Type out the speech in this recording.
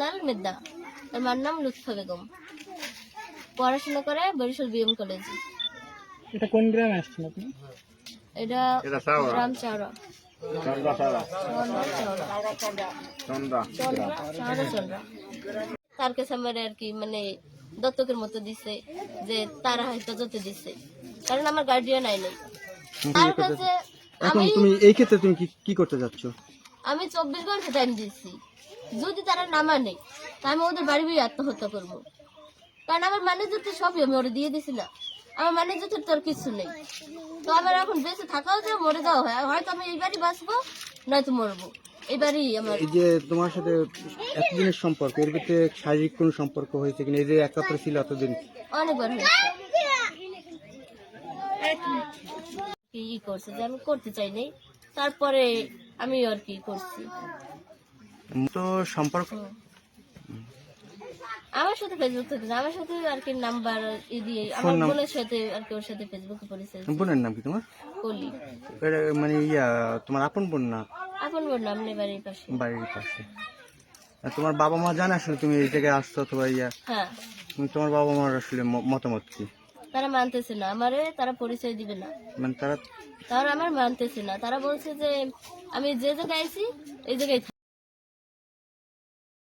নাম আর মার নাম লুৎফা বেগম। পড়াশোনা করে বরিশাল বিএম কলেজে। এটা কোন গ্রামে আসছেন আপনি? এটা গ্রাম চাওড়া। তার কাছে আমার আর কি মানে দত্তকের মতো দিছে যে তারা হয়তো যত দিছে। কারণ আমার গার্ডিয়ান আই নাই তার কাছে তুমি এই ক্ষেত্রে তুমি কি কি করতে যাচ্ছ? আমি চব্বিশ ঘণ্টা টাইম দিচ্ছি যদি তারা না মানে তা আমি ওদের বাড়ি বাড়ি আত্মহত্যা করব। কারণ আমার ম্যানেজার তো সবই আমি ওরা দিয়ে দিছি না। আমার ম্যানেজার তো তোর কিছু নেই। তো আমার এখন বেঁচে থাকাও যে মরে দেওয়া হয়। হয়তো আমি এই বাড়ি বাঁচবো নয়তো মরবো। আমার। এই যে তোমার সাথে এতদিনের সম্পর্ক এর ভিতরে শারীরিক কোনো সম্পর্ক হয়েছে কিনা? এই যে একাত্তর ছিল এতদিন। অনেকবার হয়েছে। ই করছে যে আমি করতে চাই নাই? তারপরে আমি আর কি করছি। তো সম্পর্ক আমার সাথে ফেসবুক থেকে না, আমার সাথে আর কি নাম্বার ই দিয়ে আমার বোনের সাথে আর কি ওর সাথে ফেসবুকে পরিচয় বোনের নাম কি তোমার? কলি। এটা মানে ইয়া তোমার আপন বোন না? আপন বোন নাম নেই বাড়ির পাশে। বাড়ির পাশে। আর তোমার বাবা মা জানে আসলে তুমি এই জায়গায় আসছো অথবা ইয়া? হ্যাঁ। তোমার বাবা মার আসলে ম- মতামত কি? তারা মানতেছে না আমারে তারা পরিচয় দিবে না মানে তারা তারা আমার মানতেছে না তারা বলছে যে আমি যে জায়গায় আছি এই জায়গায়।